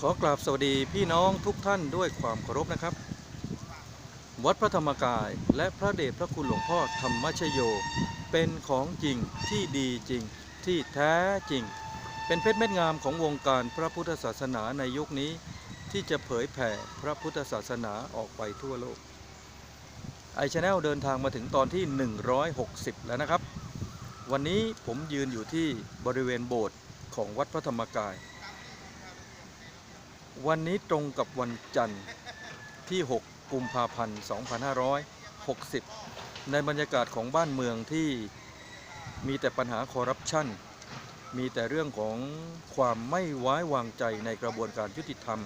ขอกราบสวัสดีพี่น้องทุกท่านด้วยความเคารพนะครับ วัดพระธรรมกายและพระเดชพระคุณหลวงพ่อธรรมชโย เป็นของจริงที่ดีจริงที่แท้จริง เป็นเพชรเม็ดงามของวงการพระพุทธศาสนาในยุคนี้ ที่จะเผยแผ่พระพุทธศาสนาออกไปทั่วโลกไอชแนลเดินทางมาถึงตอนที่ 160 แล้วนะครับ วันนี้ผมยืนอยู่ที่บริเวณโบสถ์ของวัดพระธรรมกาย วันนี้ตรงกับวันจันทร์ที่ 6 กุมภาพันธ์ 2560 ในบรรยากาศของบ้านเมืองที่มีแต่ปัญหาคอร์รัปชัน มีแต่เรื่องของความไม่ไว้วางใจในกระบวนการยุติธรรม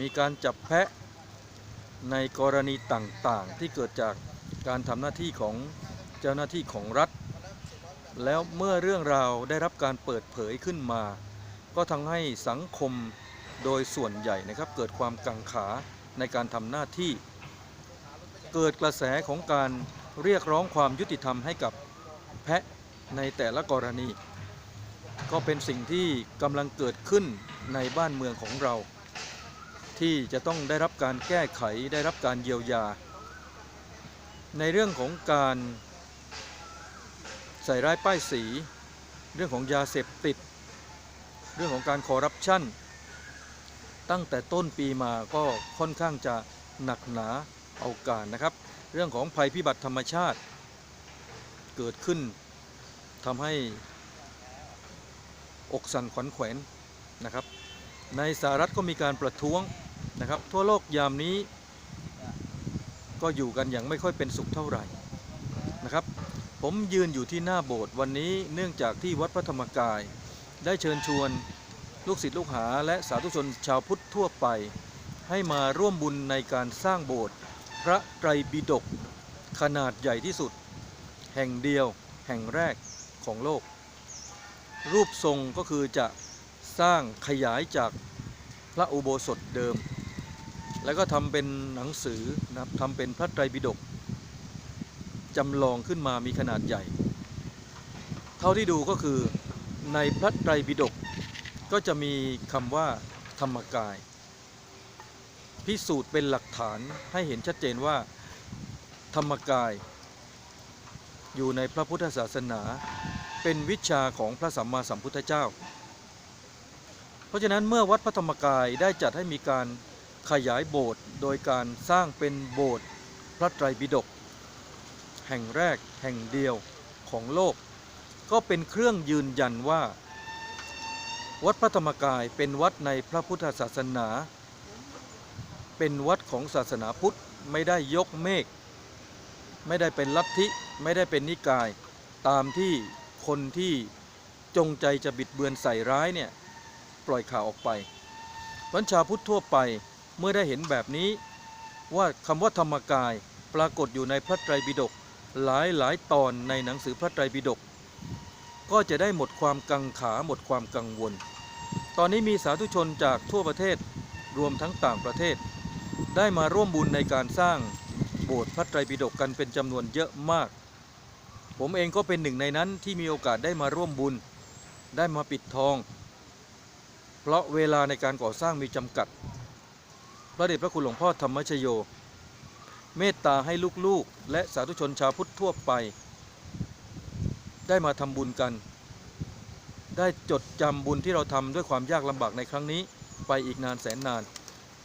มีการจับแพะในกรณีต่างๆ ที่เกิดจากการทำหน้าที่ของเจ้าหน้าที่ของรัฐ แล้วเมื่อเรื่องราวได้รับการเปิดเผยขึ้นมา ก็ทำให้สังคม โดยส่วนใหญ่นะครับเกิดความกังขาในการทำหน้าที่ เกิดกระแสของการเรียกร้องความยุติธรรมให้กับแพะในแต่ละกรณี ก็เป็นสิ่งที่กำลังเกิดขึ้นในบ้านเมืองของเรา ที่จะต้องได้รับการแก้ไขได้รับการเยียวยา ในเรื่องของการใส่ร้ายป้ายสี เรื่องของยาเสพติด เรื่องของการคอร์รัปชัน ตั้งแต่ต้นปีมาก็ค่อนข้างจะหนักหนาเอาการนะครับ เรื่องของภัยพิบัติธรรมชาติ เกิดขึ้นทำให้อกสั่นขวัญแขวนนะครับ ในสหรัฐก็มีการประท้วงนะครับ ทั่วโลกยามนี้ ก็อยู่กันอย่างไม่ค่อยเป็นสุขเท่าไหร่นะครับ ผมยืนอยู่ที่หน้าโบสถ์วันนี้เนื่องจากที่วัดพระธรรมกาย ได้เชิญชวน ลูกศิษย์ลูกหาและสาธุชนชาวพุทธทั่วไป ให้มาร่วมบุญในการสร้างโบสถ์พระไตรปิฎกขนาดใหญ่ที่สุด แห่งเดียวแห่งแรกของโลก รูปทรงก็คือจะสร้างขยายจากพระอุโบสถเดิม แล้วก็ทำเป็นหนังสือนะครับทำเป็นพระไตรปิฎกจำลองขึ้นมามีขนาดใหญ่ เท่าที่ดูก็คือในพระไตรปิฎก ก็จะมีคำว่าธรรมกาย พิสูจน์เป็นหลักฐานให้เห็นชัดเจนว่า ธรรมกาย อยู่ในพระพุทธศาสนา เป็นวิชาของพระสัมมาสัมพุทธเจ้า เพราะฉะนั้นเมื่อวัดพระธรรมกายได้จัดให้มีการขยายโบสถ์โดยการสร้างเป็นโบสถ์พระไตรปิฎกแห่งแรกแห่งเดียวของโลก ก็เป็นเครื่องยืนยันว่า วัดพระธรรมกายเป็นวัดในพระพุทธศาสนา เป็นวัดของศาสนาพุทธไม่ได้ยกเมฆไม่ได้เป็นลัทธิไม่ได้เป็นนิกาย ตามที่คนที่จงใจจะบิดเบือนใส่ร้ายเนี่ยปล่อยข่าวออกไปวันชาวพุทธทั่วไปเมื่อได้เห็นแบบนี้ ว่าคำว่าธรรมกายปรากฏอยู่ในพระไตรปิฎกหลายหลายตอนในหนังสือพระไตรปิฎก ก็จะได้หมดความกังขาหมดความกังวล ตอนนี้มีสาธุชนจากทั่วประเทศรวมทั้งต่างประเทศ ได้มาร่วมบุญในการสร้างโบสถ์พระไตรปิฎกกันเป็นจำนวนเยอะมาก ผมเองก็เป็นหนึ่งในนั้นที่มีโอกาสได้มาร่วมบุญ ได้มาปิดทอง เพราะเวลาในการก่อสร้างมีจำกัด พระเดชพระคุณหลวงพ่อธรรมชโย เมตตาให้ลูกๆ และสาธุชนชาวพุทธทั่วไป ได้มาทำบุญกัน ได้จดจำบุญที่เราทำด้วยความยากลำบากในครั้งนี้ ไปอีกนานแสนนาน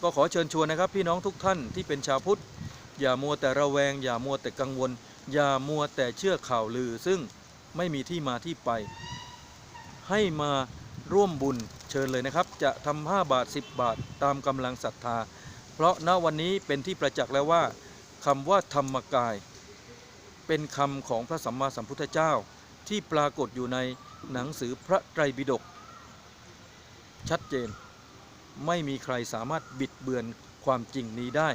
ก็ขอเชิญชวนนะครับ พี่น้องทุกท่านที่เป็นชาวพุทธ อย่ามัวแต่ระแวง อย่ามัวแต่กังวล อย่ามัวแต่เชื่อข่าวลือ ซึ่งไม่มีที่มาที่ไป ให้มาร่วมบุญเชิญเลยนะครับ จะทำ5บาท 10 บาทตามกำลังศรัทธา เพราะณวันนี้เป็นที่ประจักษ์แล้วว่าคำว่าธรรมกาย เป็นคำของพระสัมมาสัมพุทธเจ้า ที่ปรากฏอยู่ในหนังสือพระไตรปิฎกชัดเจน ไม่มีใครสามารถบิดเบือนความจริงนี้ได้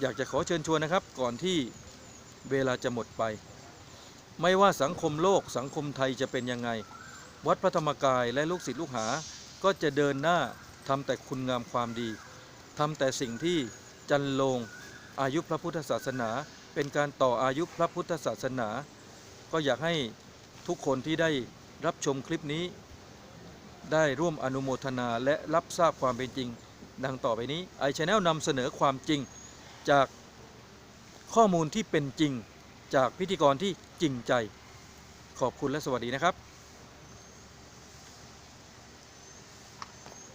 อยากจะขอเชิญชวนนะครับก่อนที่เวลาจะหมดไป ไม่ว่าสังคมโลกสังคมไทยจะเป็นยังไง วัดพระธรรมกายและลูกศิษย์ลูกหา ก็จะเดินหน้าทำแต่คุณงามความดีทำแต่สิ่งที่จันลงอายุพระพุทธศาสนา เป็นการต่ออายุพระพุทธศาสนา ก็อยากให้ทุกคนที่ได้รับชมคลิปนี้ ได้ร่วมอนุโมทนาและรับทราบความเป็นจริง ดังต่อไปนี้ไอชแนลนำเสนอความจริงจากข้อมูลที่เป็นจริงจากพิธีกรที่จริงใจ ขอบคุณและสวัสดีนะครับ